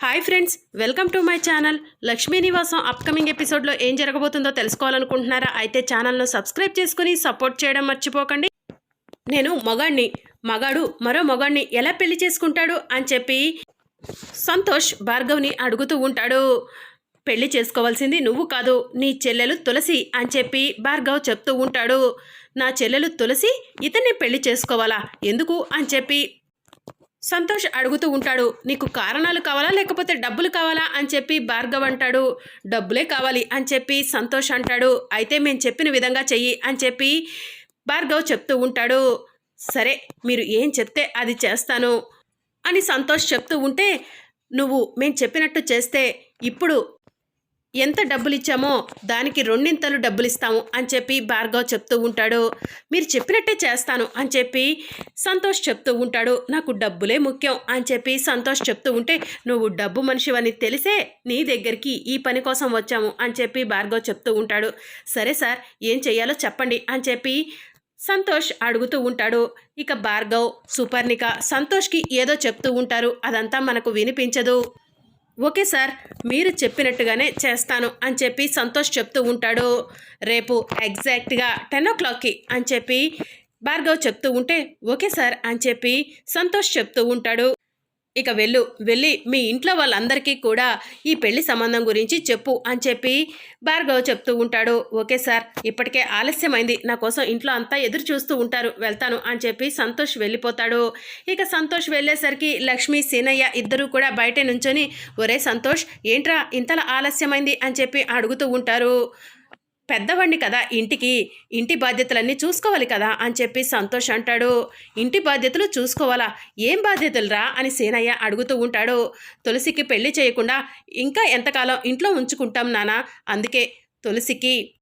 Hi friends welcome to my channel. Lakshmi Nivasam upcoming ఎపిసోడ్లో ఏం జరగబోతుందో తెలుసుకోవాలనుకుంటున్నారా? అయితే ఛానల్ను సబ్స్క్రైబ్ చేసుకుని సపోర్ట్ చేయడం మర్చిపోకండి. నేను మగాణ్ణి మగాడు మరో మగాణ్ణి ఎలా పెళ్ళి చేసుకుంటాడు అని చెప్పి సంతోష్ భార్గవ్ని అడుగుతూ ఉంటాడు. పెళ్ళి చేసుకోవాల్సింది నువ్వు కాదు నీ చెల్లెలు తులసి అని చెప్పి భార్గవ్ చెప్తూ ఉంటాడు. నా చెల్లెలు తులసి ఇతన్ని పెళ్ళి చేసుకోవాలా? ఎందుకు? అని చెప్పి సంతోష్ అడుగుతూ ఉంటాడు నీకు కారణాలు కావాలా? లేకపోతే డబ్బులు కావాలా? అని చెప్పి భార్గవ్ అంటాడు డబ్బులే కావాలి అని చెప్పి సంతోష్ అంటాడు అయితే మేము చెప్పిన విధంగా చెయ్యి అని చెప్పి భార్గవ్ చెప్తూ ఉంటాడు సరే మీరు ఏం చెప్తే అది చేస్తాను అని సంతోష్ చెప్తూ ఉంటే నువ్వు మేము చెప్పినట్టు చేస్తే ఇప్పుడు ఎంత డబ్బులు ఇచ్చామో దానికి రెండింతలు డబ్బులు ఇస్తాము అని చెప్పి భార్గవ్ చెప్తూ ఉంటాడు. మీరు చెప్పినట్టే చేస్తాను అని చెప్పి సంతోష్ చెప్తూ ఉంటాడు. నాకు డబ్బులే ముఖ్యం అని చెప్పి సంతోష్ చెప్తూ ఉంటే నువ్వు డబ్బు మనిషివని తెలిసే నీ దగ్గరికి ఈ పని కోసం వచ్చాము అని చెప్పి భార్గవ్ చెప్తూ ఉంటాడు. సరే సార్ ఏం చెయ్యాలో చెప్పండి అని చెప్పి సంతోష్ అడుగుతూ ఉంటాడు. ఇక భార్గవ్ సుపర్ణిక సంతోష్కి ఏదో చెప్తూ ఉంటారు. అదంతా మనకు వినిపించదు. ఓకే సార్ మీరు చెప్పినట్టుగానే చేస్తాను అని చెప్పి సంతోష్ చెప్తూ ఉంటాడు. రేపు ఎగ్జాక్ట్గా టెన్ ఓ క్లాక్కి అని చెప్పి భార్గవ్ చెప్తూ ఉంటే ఓకే సార్ అని చెప్పి సంతోష్ చెప్తూ ఉంటాడు. ఇక వెళ్ళు వెళ్ళి మీ ఇంట్లో వాళ్ళందరికీ కూడా ఈ పెళ్ళి సంబంధం గురించి చెప్పు అని చెప్పి భార్గవ్ చెప్తూ ఉంటాడు. ఓకే సార్ ఇప్పటికే ఆలస్యమైంది. నా కోసం ఇంట్లో అంతా ఎదురు చూస్తూ ఉంటారు. వెళ్తాను అని చెప్పి సంతోష్ వెళ్ళిపోతాడు. ఇక సంతోష్ వెళ్ళేసరికి లక్ష్మి సీనయ్య ఇద్దరూ కూడా బయట నుంచొని ఒరే సంతోష్ ఏంట్రా ఇంతలా ఆలస్యమైంది? అని చెప్పి అడుగుతూ ఉంటారు. పెద్దవాడిని కదా ఇంటికి ఇంటి బాధ్యతలన్నీ చూసుకోవాలి కదా అని చెప్పి సంతోష్ అంటాడు. ఇంటి బాధ్యతలు చూసుకోవాలా? ఏం బాధ్యతలురా? అని సేనయ్య అడుగుతూ ఉంటాడు. తులసికి పెళ్ళి చేయకుండా ఇంకా ఎంతకాలం ఇంట్లో ఉంచుకుంటాం నానా? అందుకే తులసికి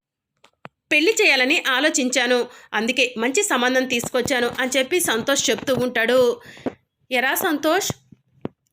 పెళ్ళి చేయాలని ఆలోచించాను. అందుకే మంచి సంబంధం తీసుకొచ్చాను అని చెప్పి సంతోష్ చెప్తూ ఉంటాడు. ఎరా సంతోష్?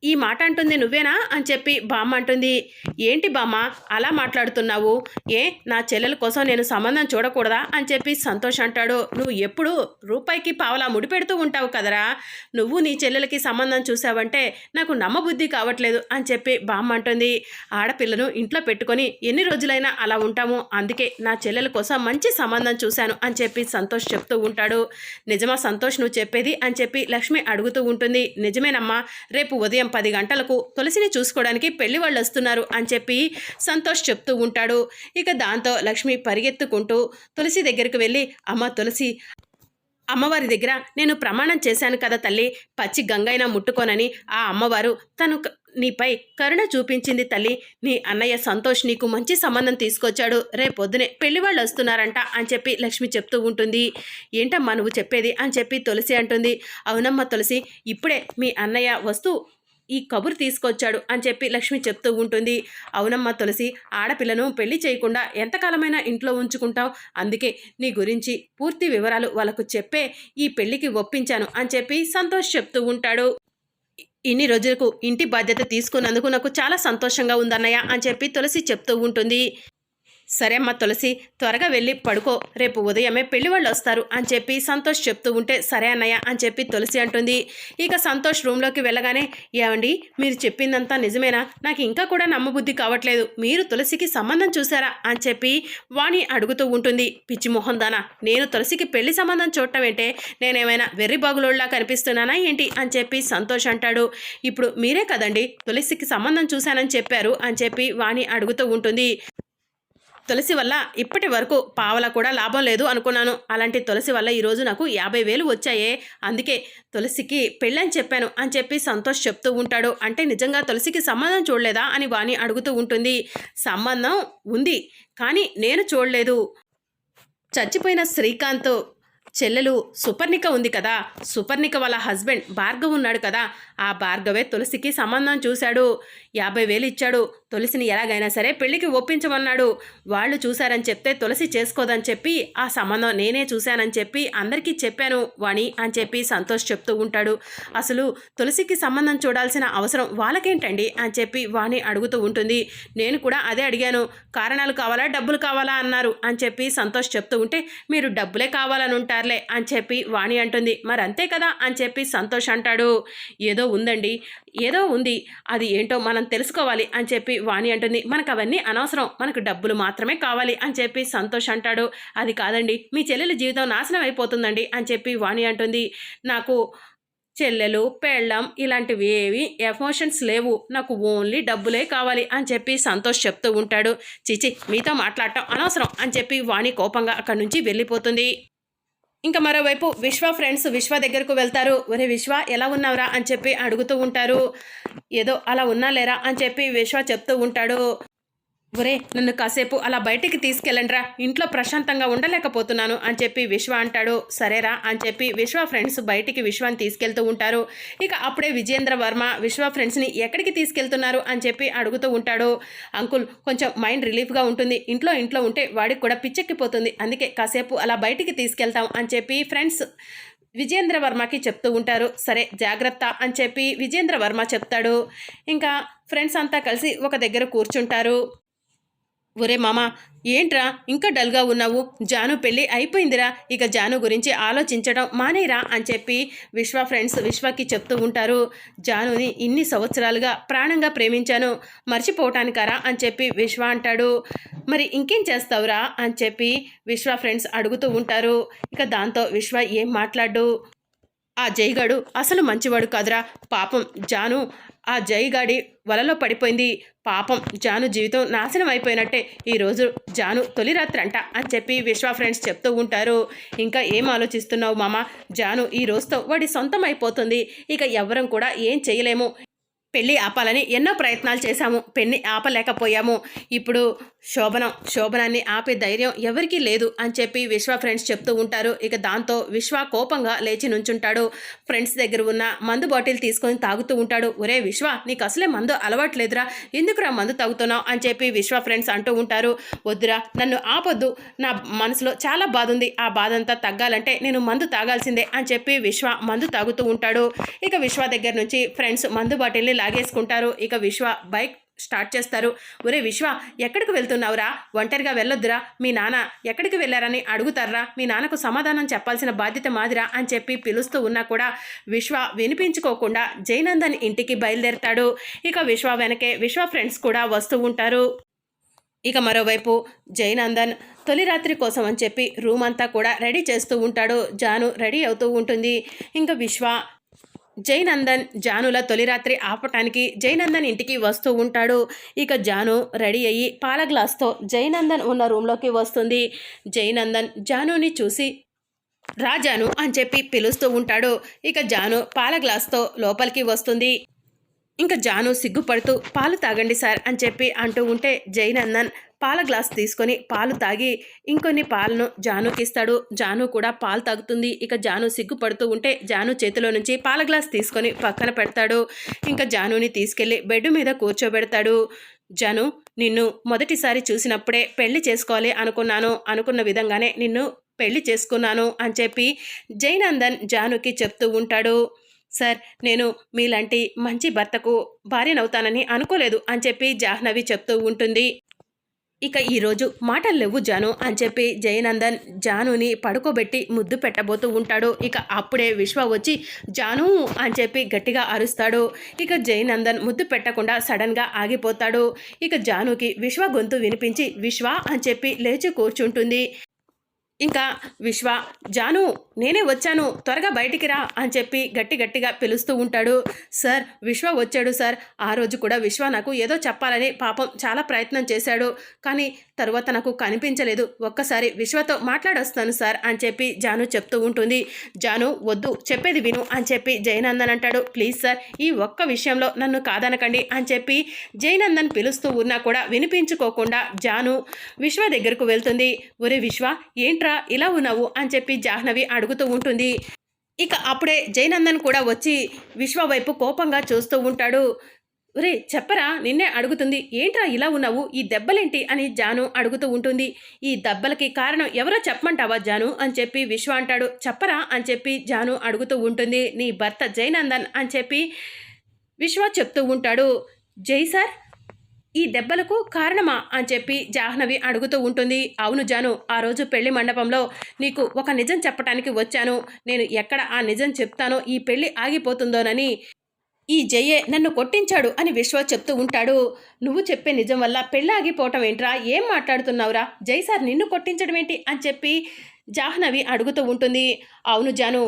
ఈ మాట అంటుంది నువ్వేనా? అని చెప్పి బామ్మ అంటుంది. ఏంటి బామ్మ అలా మాట్లాడుతున్నావు? ఏ నా చెల్లెల కోసం నేను సంబంధం చూడకూడదా? అని చెప్పి సంతోష్ అంటాడు. నువ్వు ఎప్పుడు రూపాయికి పావలా ముడిపెడుతూ ఉంటావు కదరా? నువ్వు నీ చెల్లెలకి సంబంధం చూసావంటే నాకు నమ్మబుద్ధి కావట్లేదు అని చెప్పి బామ్మ అంటుంది. ఆడపిల్లను ఇంట్లో పెట్టుకొని ఎన్ని రోజులైనా అలా ఉంటాము. అందుకే నా చెల్లెల కోసం మంచి సంబంధం చూశాను అని చెప్పి సంతోష్ చెప్తూ ఉంటాడు. నిజమా సంతోష్ నువ్వు చెప్పేది? అని చెప్పి లక్ష్మి అడుగుతూ ఉంటుంది. నిజమేనమ్మా రేపు ఉదయం పది గంటలకు తులసిని చూసుకోవడానికి పెళ్ళి వాళ్ళు వస్తున్నారు అని చెప్పి సంతోష్ చెప్తూ ఉంటాడు. ఇక దాంతో లక్ష్మి పరిగెత్తుకుంటూ తులసి దగ్గరికి వెళ్ళి అమ్మ తులసి అమ్మవారి దగ్గర నేను ప్రమాణం చేశాను కదా తల్లి పచ్చి గంగైనా ముట్టుకోనని ఆ అమ్మవారు తను నీపై కరుణ చూపించింది తల్లి నీ అన్నయ్య సంతోష్ నీకు మంచి సంబంధం తీసుకొచ్చాడు రేపొద్దునే పెళ్ళి వాళ్ళు వస్తున్నారంట అని చెప్పి లక్ష్మి చెప్తూ ఉంటుంది. ఏంటమ్మా నువ్వు చెప్పేది? అని చెప్పి తులసి అంటుంది. అవునమ్మా తులసి ఇప్పుడే మీ అన్నయ్య వస్తూ ఈ కబురు తీసుకొచ్చాడు అని చెప్పి లక్ష్మి చెప్తూ ఉంటుంది. అవునమ్మా తులసి ఆడపిల్లను పెళ్ళి చేయకుండా ఎంతకాలమైనా ఇంట్లో ఉంచుకుంటావు? అందుకే నీ గురించి పూర్తి వివరాలు వాళ్ళకు చెప్పే ఈ పెళ్ళికి ఒప్పించాను అని చెప్పి సంతోష్ చెప్తూ ఉంటాడు. ఇన్ని రోజులకు ఇంటి బాధ్యత తీసుకున్నందుకు నాకు చాలా సంతోషంగా ఉందన్నయ్య అని చెప్పి తులసి చెప్తూ ఉంటుంది. సరే అమ్మ తులసి త్వరగా వెళ్ళి పడుకో. రేపు ఉదయమే పెళ్ళి వాళ్ళు వస్తారు అని చెప్పి సంతోష్ చెప్తూ ఉంటే సరే అన్నయ్య అని చెప్పి తులసి అంటుంది. ఇక సంతోష్ రూమ్లోకి వెళ్ళగానే ఏమండి మీరు చెప్పిందంతా నిజమేనా? నాకు ఇంకా కూడా నమ్మబుద్ధి కావట్లేదు. మీరు తులసికి సంబంధం చూసారా అని చెప్పి వాణి అడుగుతూ ఉంటుంది. పిచ్చి మొహం దానా? నేను తులసికి పెళ్ళి సంబంధం చూడటం ఏంటే? నేనేమైనా వెర్రి బాగులోళ్ళలా కనిపిస్తున్నానా ఏంటి? అని చెప్పి సంతోష్ అంటాడు. ఇప్పుడు మీరే కదండి తులసికి సంబంధం చూశానని చెప్పారు అని చెప్పి వాణి అడుగుతూ ఉంటుంది. తులసి వల్ల ఇప్పటి వరకు పావల కూడా లాభం లేదు అనుకున్నాను. అలాంటి తులసి వల్ల ఈరోజు నాకు యాభై వేలు వచ్చాయే. అందుకే తులసికి పెళ్ళని చెప్పాను అని చెప్పి సంతోష్ చెప్తూ ఉంటాడు. అంటే నిజంగా తులసికి సంబంధం చూడలేదా అని వాణి అడుగుతూ ఉంటుంది. సంబంధం ఉంది కానీ నేను చూడలేదు. చచ్చిపోయిన శ్రీకాంత్ చెల్లెలు సుపర్ణిక ఉంది కదా. సుపర్ణిక వాళ్ళ హస్బెండ్ భార్గవ్ ఉన్నాడు కదా. ఆ భార్గవే తులసికి సంబంధం చూశాడు. యాభై వేలు ఇచ్చాడు. తులసిని ఎలాగైనా సరే పెళ్ళికి ఒప్పించమన్నాడు. వాళ్ళు చూశారని చెప్తే తులసి చేసుకోదని చెప్పి ఆ సంబంధం నేనే చూశానని చెప్పి అందరికీ చెప్పాను వాణి అని చెప్పి సంతోష్ చెప్తూ ఉంటాడు. అసలు తులసికి సంబంధం చూడాల్సిన అవసరం వాళ్ళకేంటండి అని చెప్పి వాణి అడుగుతూ ఉంటుంది. నేను కూడా అదే అడిగాను. కారణాలు కావాలా? డబ్బులు కావాలా? అన్నారు అని చెప్పి సంతోష్ చెప్తూ ఉంటే మీరు డబ్బులే కావాలని ఉంటారులే అని చెప్పి వాణి అంటుంది. మరి అంతే కదా అని చెప్పి సంతోష్ అంటాడు. ఏదో ఉందండి. ఏదో ఉంది. అది ఏంటో మనం తెలుసుకోవాలి అని చెప్పి వాణి అంటుంది మనకు అవన్నీ అనవసరం. మనకు డబ్బులు మాత్రమే కావాలి అని చెప్పి సంతోష్ అంటాడు. అది కాదండి. మీ చెల్లెల జీవితం నాశనం అయిపోతుందండి అని చెప్పి వాణి అంటుంది. నాకు చెల్లెలు పెళ్ళం ఇలాంటివి ఏవి ఎమోషన్స్ లేవు. నాకు ఓన్లీ డబ్బులే కావాలి అని చెప్పి సంతోష్ చెప్తూ ఉంటాడు. చిచి మీతో మాట్లాడటం అనవసరం అని చెప్పి వాణి కోపంగా అక్కడి నుంచి వెళ్ళిపోతుంది. ఇంకా మరోవైపు విశ్వ ఫ్రెండ్స్ విశ్వ దగ్గరకు వెళ్తారు. ఒరే విశ్వ ఎలా ఉన్నావురా? అని చెప్పి అడుగుతూ ఉంటారు. ఏదో అలా ఉన్నా లేరా? అని చెప్పి విశ్వ చెప్తూ ఉంటాడు. ఒరే నన్ను కాసేపు అలా బయటికి తీసుకెళ్ళండిరా. ఇంట్లో ప్రశాంతంగా ఉండలేకపోతున్నాను అని చెప్పి విశ్వ అంటాడు. సరేరా అని చెప్పి విశ్వ ఫ్రెండ్స్ బయటికి విశ్వాన్ని తీసుకెళ్తూ ఉంటారు. ఇక అప్పుడే విజేంద్ర వర్మ విశ్వ ఫ్రెండ్స్ని ఎక్కడికి తీసుకెళ్తున్నారు అని చెప్పి అడుగుతూ ఉంటాడు. అంకుల్ కొంచెం మైండ్ రిలీఫ్గా ఉంటుంది. ఇంట్లో ఇంట్లో ఉంటే వాడికి కూడా పిచ్చెక్కిపోతుంది. అందుకే కాసేపు అలా బయటికి తీసుకెళ్తాం అని చెప్పి ఫ్రెండ్స్ విజేంద్ర వర్మకి చెప్తూ ఉంటారు. సరే జాగ్రత్త అని చెప్పి విజేంద్ర వర్మ చెప్తాడు. ఇంకా ఫ్రెండ్స్ అంతా కలిసి ఒక దగ్గర కూర్చుంటారు. ఒరే మామ ఏంట్రా? ఇంకా డల్గా ఉన్నావు? జాను పెళ్ళి అయిపోయిందిరా. ఇక జాను గురించి ఆలోచించడం మానేరా అని చెప్పి విశ్వ ఫ్రెండ్స్ విశ్వకి చెప్తూ ఉంటారు. జానుని ఇన్ని సంవత్సరాలుగా ప్రాణంగా ప్రేమించాను. మర్చిపోవటానికారా అని చెప్పి విశ్వ అంటాడు. మరి ఇంకేం చేస్తావురా అని చెప్పి విశ్వ ఫ్రెండ్స్ అడుగుతూ ఉంటారు. ఇక దాంతో విశ్వ ఏం మాట్లాడు? ఆ జైగాడు అసలు మంచివాడు కాదురా. పాపం జాను ఆ జైగాడి వలలో పడిపోయింది. పాపం జాను జీవితం నాశనం అయిపోయినట్టే ఈరోజు జాను తొలి రాత్రి అంట అని చెప్పి విశ్వ ఫ్రెండ్స్ చెప్తూ ఉంటారు. ఇంకా ఏం ఆలోచిస్తున్నావు మామ? జాను ఈ రోజుతో వాడి సొంతం అయిపోతుంది. ఇక ఎవ్వరం కూడా ఏం చేయలేము. పెళ్ళి ఆపాలని ఎన్నో ప్రయత్నాలు చేశాము. పెళ్ళి ఆపలేకపోయాము. ఇప్పుడు శోభనం శోభనాన్ని ఆపే ధైర్యం ఎవరికీ లేదు అని చెప్పి విశ్వ ఫ్రెండ్స్ చెప్తూ ఉంటారు. ఇక దాంతో విశ్వ కోపంగా లేచి నుంచుంటాడు. ఫ్రెండ్స్ దగ్గర ఉన్న మందు బాటిల్ తీసుకొని తాగుతూ ఉంటాడు. ఒరే విశ్వ నీకు అసలే మందు అలవాట్లేదురా. ఎందుకురా మందు తాగుతున్నావు? అని చెప్పి విశ్వ ఫ్రెండ్స్ అంటూ ఉంటారు. వద్దురా నన్ను ఆపొద్దు. నా మనసులో చాలా బాధ ఉంది ఆ బాధ అంతా తగ్గాలంటే నేను మందు తాగాల్సిందే అని చెప్పి విశ్వ మందు తాగుతూ ఉంటాడు. ఇక విశ్వ దగ్గర నుంచి ఫ్రెండ్స్ మందు బాటిల్ని లాగేసుకుంటారు. ఇక విశ్వ బైక్ స్టార్ట్ చేస్తారు. ఒరే విశ్వ ఎక్కడికి వెళ్తున్నావురా? ఒంటరిగా వెళ్ళొద్దురా. మీ నాన్న ఎక్కడికి వెళ్ళారని అడుగుతారా? మీ నాన్నకు సమాధానం చెప్పాల్సిన బాధ్యత మాదిరా అని చెప్పి పిలుస్తూ ఉన్నా కూడా విశ్వ వినిపించుకోకుండా జైనందన్ ఇంటికి బయలుదేరతాడు. ఇక విశ్వ వెనకే విశ్వ ఫ్రెండ్స్ కూడా వస్తూ ఉంటారు. ఇక మరోవైపు జైనందన్ తొలి రాత్రి కోసం అని చెప్పి రూమ్ అంతా కూడా రెడీ చేస్తూ ఉంటాడు. జాను రెడీ అవుతూ ఉంటుంది. ఇంకా విశ్వ జైనందన్ జానుల తొలి రాత్రి ఆపటానికి జైనందన్ ఇంటికి వస్తూ ఉంటాడు. ఇక జాను రెడీ అయ్యి పాల గ్లాస్తో జైనందన్ ఉన్న రూమ్లోకి వస్తుంది. జైనందన్ జానుని చూసి రాజాను అని చెప్పి పిలుస్తూ ఉంటాడు. ఇక జాను పాల గ్లాస్తో లోపలికి వస్తుంది. ఇంకా జాను సిగ్గుపడుతూ పాలు తాగండి సార్ అని చెప్పి అంటూ ఉంటే జైనందన్ పాల గ్లాస్ తీసుకొని పాలు తాగి ఇంకొన్ని పాలను జానుకి ఇస్తాడు. జాను కూడా పాలు తాగుతుంది. ఇక జాను సిగ్గుపడుతూ ఉంటే జాను చేతిలో నుంచి పాల గ్లాస్ తీసుకొని పక్కన పెడతాడు. ఇంకా జానుని తీసుకెళ్ళి బెడ్ మీద కూర్చోబెడతాడు. జాను నిన్ను మొదటిసారి చూసినప్పుడే పెళ్ళి చేసుకోవాలి అనుకున్నాను. అనుకున్న విధంగానే నిన్ను పెళ్ళి చేసుకున్నాను అని చెప్పి జైనందన్ జానుకి చెప్తూ ఉంటాడు. సార్ నేను మీలాంటి మంచి భర్తకు భార్యనవుతానని అనుకోలేదు అని చెప్పి జాహ్నవి చెప్తూ ఉంటుంది. ఇక ఈరోజు మాటలు లేవు జాను అని చెప్పి జయనందన్ జానుని పడుకోబెట్టి ముద్దు పెట్టబోతూ ఉంటాడు. ఇక అప్పుడే విశ్వ వచ్చి జాను అని చెప్పి గట్టిగా అరుస్తాడు. ఇక జయనందన్ ముద్దు పెట్టకుండా సడన్గా ఆగిపోతాడు. ఇక జానుకి విశ్వ గొంతు వినిపించి విశ్వ అని చెప్పి లేచి కూర్చుంటుంది. ఇంకా విశ్వ జాను నేనే వచ్చాను త్వరగా బయటికి రా అని చెప్పి గట్టి గట్టిగా పిలుస్తూ ఉంటాడు. సార్ విశ్వ వచ్చాడు సార్. ఆ రోజు కూడా విశ్వ నాకు ఏదో చెప్పాలని పాపం చాలా ప్రయత్నం చేశాడు. కానీ తరువాత నాకు కనిపించలేదు. ఒక్కసారి విశ్వతో మాట్లాడొస్తాను సార్ అని చెప్పి జాను చెప్తూ ఉంటుంది. జాను వద్దు చెప్పేది విను అని చెప్పి జయనందన్ అంటాడు. ప్లీజ్ సార్ ఈ ఒక్క విషయంలో నన్ను కాదనకండి అని చెప్పి జయనందన్ పిలుస్తూ ఉన్నా కూడా వినిపించుకోకుండా జాను విశ్వ దగ్గరకు వెళ్తుంది. ఒరే విశ్వ ఏంట్రా ఇలా ఉన్నావు అని చెప్పి జాహ్నవి అడుగుతూ ఉంటుంది. ఇక అప్పుడే జయనందన్ కూడా వచ్చి విశ్వ వైపు కోపంగా చూస్తూ ఉంటాడు. ఒరే చెప్పరా? నిన్నే అడుగుతుంది ఏంట్రా ఇలా ఉన్నావు? ఈ దెబ్బలేంటి? అని జాను అడుగుతూ ఉంటుంది. ఈ దెబ్బలకి కారణం ఎవరో చెప్పమంటావా జాను? అని చెప్పి విశ్వ అంటాడు. చెప్పరా? అని చెప్పి జాను అడుగుతూ ఉంటుంది. నీ భర్త జయనందన్? అని చెప్పి విశ్వ చెప్తూ ఉంటాడు. జై సార్ ఈ దెబ్బలకు కారణమా? అని చెప్పి జాహ్నవి అడుగుతూ ఉంటుంది. అవును జాను ఆ రోజు పెళ్ళి మండపంలో నీకు ఒక నిజం చెప్పడానికి వచ్చాను. నేను ఎక్కడ ఆ నిజం చెప్తానో ఈ పెళ్ళి ఆగిపోతుందోనని ఈ జయే నన్ను కొట్టించాడు అని విశ్వ చెప్తూ ఉంటాడు. నువ్వు చెప్పే నిజం వల్ల పెళ్ళి ఆగిపోవటం ఏంట్రా? ఏం మాట్లాడుతున్నావురా? జై సార్ నిన్ను కొట్టించడం ఏంటి? అని చెప్పి జాహ్నవి అడుగుతూ ఉంటుంది. అవును జాను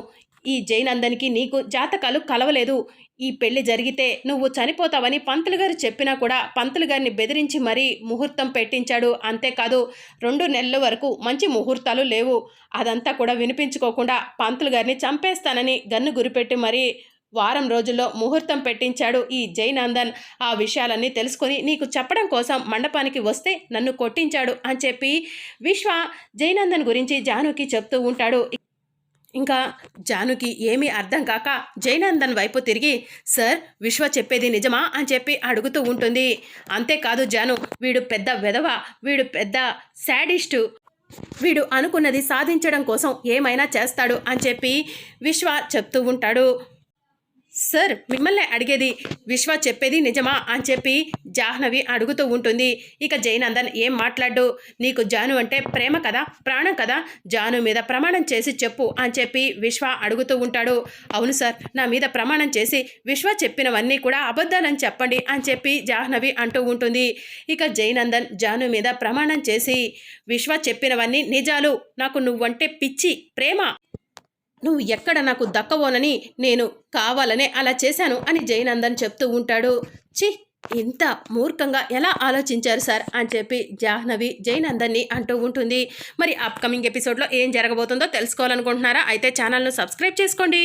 ఈ జైనందనికి నీకు జాతకాలు కలవలేదు. ఈ పెళ్ళి జరిగితే నువ్వు చనిపోతావని పంతులు గారు చెప్పినా కూడా పంతులు గారిని బెదిరించి మరీ ముహూర్తం పెట్టించాడు. అంతేకాదు రెండు నెలల వరకు మంచి ముహూర్తాలు లేవు. అదంతా కూడా వినిపించుకోకుండా పంతులు గారిని చంపేస్తానని గన్ను గురిపెట్టి మరీ వారం రోజుల్లో ముహూర్తం పెట్టించాడు ఈ జైనందన్ ఆ విషయాలన్నీ తెలుసుకొని నీకు చెప్పడం కోసం మండపానికి వస్తే నన్ను కొట్టించాడు అని చెప్పి విశ్వ జైనందన్ గురించి జానుకి చెప్తూ ఉంటాడు. ఇంకా జానుకి ఏమీ అర్థం కాక జైనందన్ వైపు తిరిగి సార్ విశ్వ చెప్పేది నిజమా? అని చెప్పి అడుగుతూ ఉంటుంది. అంతేకాదు జాను వీడు పెద్ద వెధవ వీడు పెద్ద శాడిస్టు వీడు అనుకున్నది సాధించడం కోసం ఏమైనా చేస్తాడు అని చెప్పి విశ్వ చెప్తూ ఉంటాడు. సార్ మిమ్మల్ని అడిగేది విశ్వ చెప్పేది నిజమా అని చెప్పి జాహ్నవి అడుగుతూ ఉంటుంది. ఇక జయనందన్ ఏం మాట్లాడు? నీకు జాను అంటే ప్రేమ కదా ప్రాణం కదా జాను మీద ప్రమాణం చేసి చెప్పు అని చెప్పి విశ్వ అడుగుతూ ఉంటాడు. అవును సార్ నా మీద ప్రమాణం చేసి విశ్వ చెప్పినవన్నీ కూడా అబద్ధాలని చెప్పండి అని చెప్పి జాహ్నవి అంటూ ఉంటుంది. ఇక జయనందన్ జాను మీద ప్రమాణం చేసి విశ్వ చెప్పినవన్నీ నిజాలు. నాకు నువ్వంటే పిచ్చి ప్రేమ. నువ్వు ఎక్కడ నాకు దక్కవోనని నేను కావాలనే అలా చేశాను అని జయనందన్ చెప్తూ ఉంటాడు. చి ఇంత మూర్ఖంగా ఎలా ఆలోచించారు సార్? అని చెప్పి జాహ్నవి జైనందర్ని అంటూ ఉంటుంది. మరి అప్కమింగ్ ఎపిసోడ్లో ఏం జరగబోతుందో తెలుసుకోవాలనుకుంటున్నారా? అయితే ఛానల్ను సబ్స్క్రైబ్ చేసుకోండి.